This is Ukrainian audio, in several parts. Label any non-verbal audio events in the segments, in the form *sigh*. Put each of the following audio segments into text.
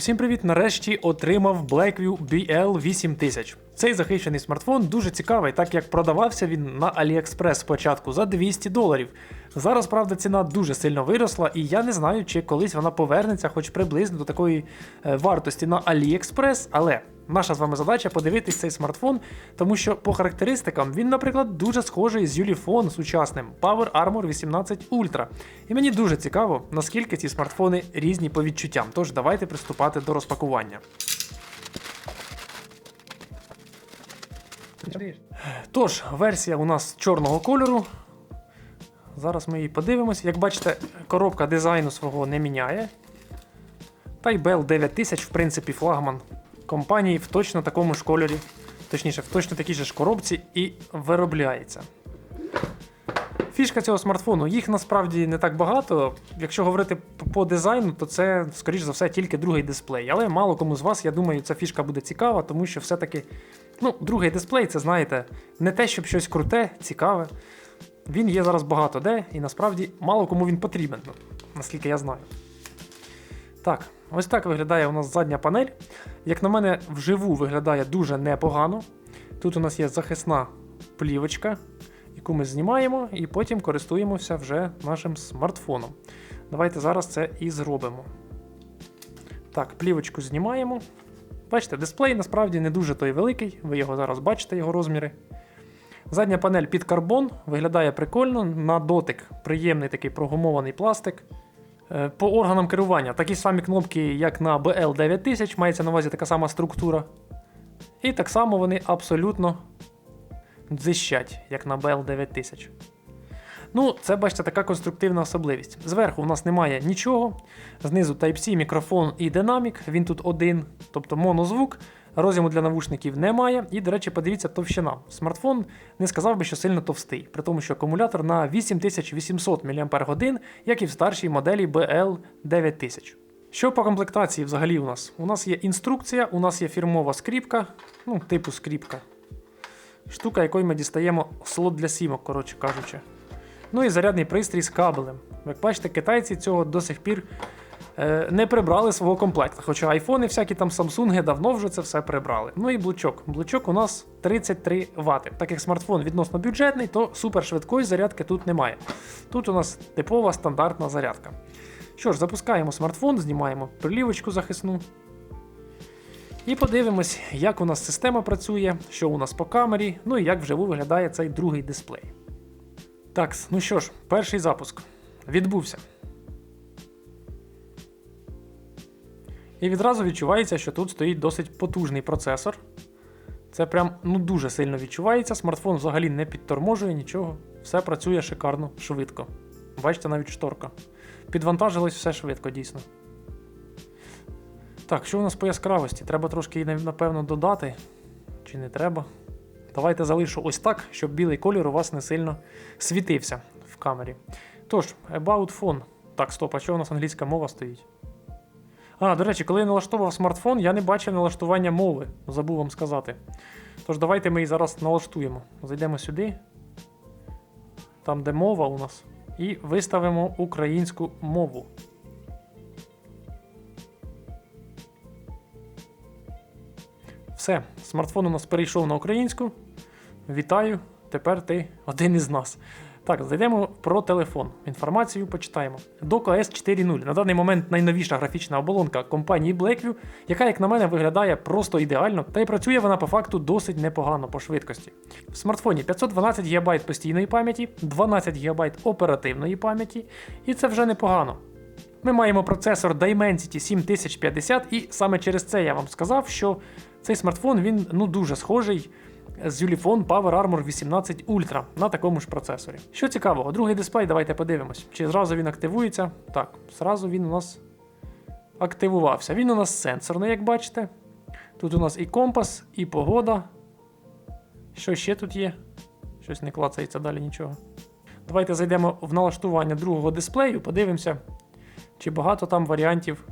Усім привіт! Нарешті отримав Blackview BL8000. Цей захищений смартфон дуже цікавий, так як продавався він на AliExpress спочатку за 200 доларів. Зараз, правда, ціна дуже сильно виросла, і я не знаю, чи колись вона повернеться хоч приблизно до такої е, вартості на AliExpress, але наша з вами задача подивитись цей смартфон, тому що по характеристикам він, наприклад, дуже схожий з Ulefone сучасним Power Armor 18 Ultra. І мені дуже цікаво, наскільки ці смартфони різні по відчуттям. Тож давайте приступати до розпакування. Тож, версія у нас чорного кольору. Зараз ми її подивимось. Як бачите, коробка дизайну свого не міняє. Та й Bell 9000, в принципі, флагман компанії в точно такому ж кольорі, точніше, в точно такій же ж коробці і виробляється. Фішка цього смартфону, їх насправді не так багато. Якщо говорити по дизайну, то це, скоріш за все, тільки другий дисплей. Але мало кому з вас, я думаю, ця фішка буде цікава, тому що все-таки ну, другий дисплей це, знаєте, не те, щоб щось круте, цікаве. Він є зараз багато де, і насправді мало кому він потрібен, наскільки я знаю. Так, ось так виглядає у нас задня панель. Як на мене, вживу виглядає дуже непогано. Тут у нас є захисна плівочка, яку ми знімаємо, і потім користуємося вже нашим смартфоном. Давайте зараз це і зробимо. Так, плівочку знімаємо. Бачите, дисплей насправді не дуже той великий, ви його зараз бачите, його розміри. Задня панель під карбон виглядає прикольно, на дотик приємний такий прогумований пластик. Е, По органам керування такі самі кнопки, як на BL9000, мається на увазі така сама структура. І так само вони абсолютно дзищать, як на BL9000. Ну, це, бачите, така конструктивна особливість. Зверху у нас немає нічого. Знизу Type-C, мікрофон і динамік. Він тут один, тобто монозвук. Роз'єму для навушників немає. І, до речі, подивіться, товщина. Смартфон не сказав би, що сильно товстий, при тому, що акумулятор на 8800 мАч, як і в старшій моделі BL9000. Що по комплектації взагалі у нас? У нас є інструкція, у нас є фірмова скріпка, ну, типу скріпка. Штука, якою ми дістаємо слот для сімок, коротше кажучи. Ну і зарядний пристрій з кабелем. Як бачите, китайці цього до сих пір не прибрали свого комплекту. Хоча айфони, всякі там Samsung давно вже це все прибрали. Ну і блочок. Блочок у нас 33 Вт. Так як смартфон відносно бюджетний, то супершвидкої зарядки тут немає. Тут у нас типова стандартна зарядка. Що ж, запускаємо смартфон, знімаємо прилівочку захисну. І подивимось, як у нас система працює, що у нас по камері, ну і як вживу виглядає цей другий дисплей. Так, ну що ж, перший запуск відбувся. І відразу відчувається, що тут стоїть досить потужний процесор. Це прям ну дуже сильно відчувається. Смартфон взагалі не підторможує нічого. Все працює шикарно, швидко. Бачите, навіть шторка. Підвантажилось все швидко, дійсно. Так, що у нас по яскравості? Треба трошки її, напевно, додати. Чи не треба? Давайте залишу ось так, щоб білий колір у вас не сильно світився в камері. Тож, About Phone. Так, стоп, а що у нас англійська мова стоїть? А, до речі, коли я налаштовував смартфон, я не бачив налаштування мови. Забув вам сказати. Тож давайте ми її зараз налаштуємо. Зайдемо сюди. Там, де мова у нас. І виставимо українську мову. Все, смартфон у нас перейшов на українську. Вітаю, тепер ти один із нас. Так, зайдемо про телефон. Інформацію почитаємо. Dock OS 4.0. На даний момент найновіша графічна оболонка компанії Blackview, яка, як на мене, виглядає просто ідеально, та й працює вона по факту досить непогано по швидкості. В смартфоні 512 ГБ постійної пам'яті, 12 ГБ оперативної пам'яті, і це вже непогано. Ми маємо процесор Dimensity 7050, і саме через це я вам сказав, що цей смартфон він ну дуже схожий з Ulefone Power Armor 18 Ultra на такому ж процесорі. Що цікавого, другий дисплей, давайте подивимось, чи зразу він активується. Так, зразу він у нас активувався. Він у нас сенсорний, як бачите. Тут у нас і компас, і погода. Що ще тут є? Щось не клацається далі нічого. Давайте зайдемо в налаштування другого дисплею, подивимося, чи багато там варіантів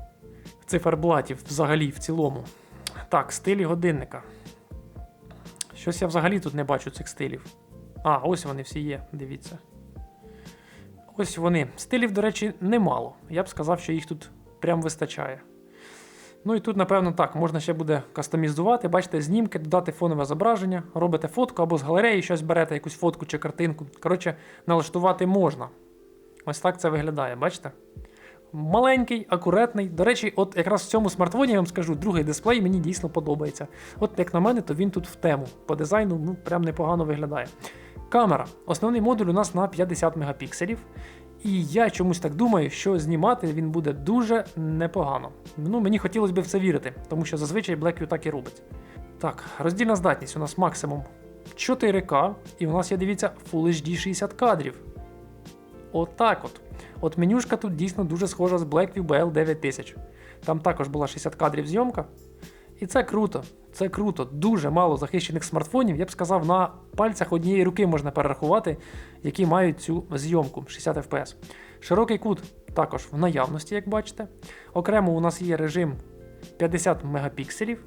циферблатів взагалі в цілому. Так, стилі годинника. Щось я взагалі тут не бачу цих стилів. А, ось вони всі є, дивіться. Ось вони. Стилів, до речі, немало. Я б сказав, що їх тут прям вистачає. Ну і тут, напевно, так, можна ще буде кастомізувати. Бачите, знімки, додати фонове зображення, робите фотку або з галереї щось берете, якусь фотку чи картинку. Коротше, налаштувати можна. Ось так це виглядає, бачите? Маленький, акуратний. До речі, от якраз в цьому смартфоні я вам скажу, другий дисплей мені дійсно подобається. От як на мене, то він тут в тему. По дизайну ну, прям непогано виглядає. Камера. Основний модуль у нас на 50 мегапікселів. І я чомусь так думаю, що знімати він буде дуже непогано. Ну, мені хотілося б в це вірити, тому що зазвичай Blackview так і робить. Так, роздільна здатність у нас максимум 4К, і у нас є, дивіться, Full HD 60 кадрів. Отак от. От менюшка тут дійсно дуже схожа з Blackview BL 9000. Там також була 60 кадрів зйомка. І це круто. Це круто. Дуже мало захищених смартфонів. Я б сказав, на пальцях однієї руки можна перерахувати, які мають цю зйомку 60 FPS. Широкий кут також в наявності, як бачите. Окремо у нас є режим 50 мегапікселів.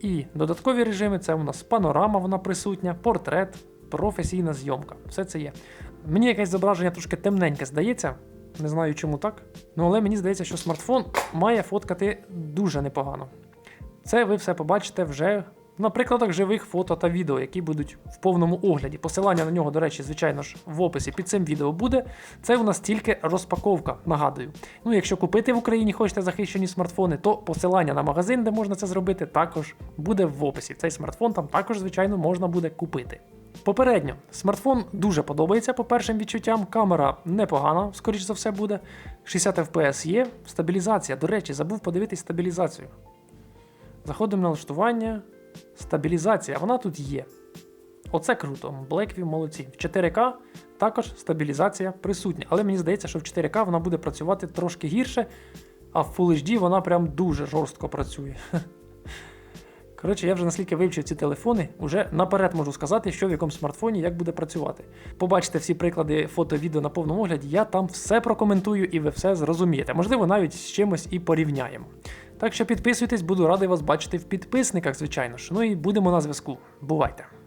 І додаткові режими це у нас панорама, вона присутня, портрет, професійна зйомка. Все це є. Мені якесь зображення трошки темненьке здається. Не знаю чому так. Ну але мені здається, що смартфон має фоткати дуже непогано. Це ви все побачите вже на прикладах живих фото та відео, які будуть в повному огляді. Посилання на нього, до речі, звичайно ж, в описі під цим відео буде. Це у нас тільки розпаковка, нагадую. Ну, якщо купити в Україні хочете захищені смартфони, то посилання на магазин, де можна це зробити, також буде в описі. Цей смартфон там також, звичайно, можна буде купити. Попередньо, смартфон дуже подобається по першим відчуттям. Камера непогана, скоріш за все, буде. 60 FPS є. Стабілізація. До речі, забув подивитись стабілізацію. Заходимо на налаштування. Стабілізація, вона тут є. Оце круто. Blackview молодці. В 4К також стабілізація присутня. Але мені здається, що в 4К вона буде працювати трошки гірше, а в Full HD вона прям дуже жорстко працює. *laughs* Коротше, я вже наскільки вивчив ці телефони, вже наперед можу сказати, що в якому смартфоні як буде працювати. Побачите всі приклади фото, відео на повному огляді, я там все прокоментую і ви все зрозумієте. Можливо, навіть з чимось і порівняємо. Так що підписуйтесь, буду радий вас бачити в підписниках, звичайно ж. Ну і будемо на зв'язку. Бувайте!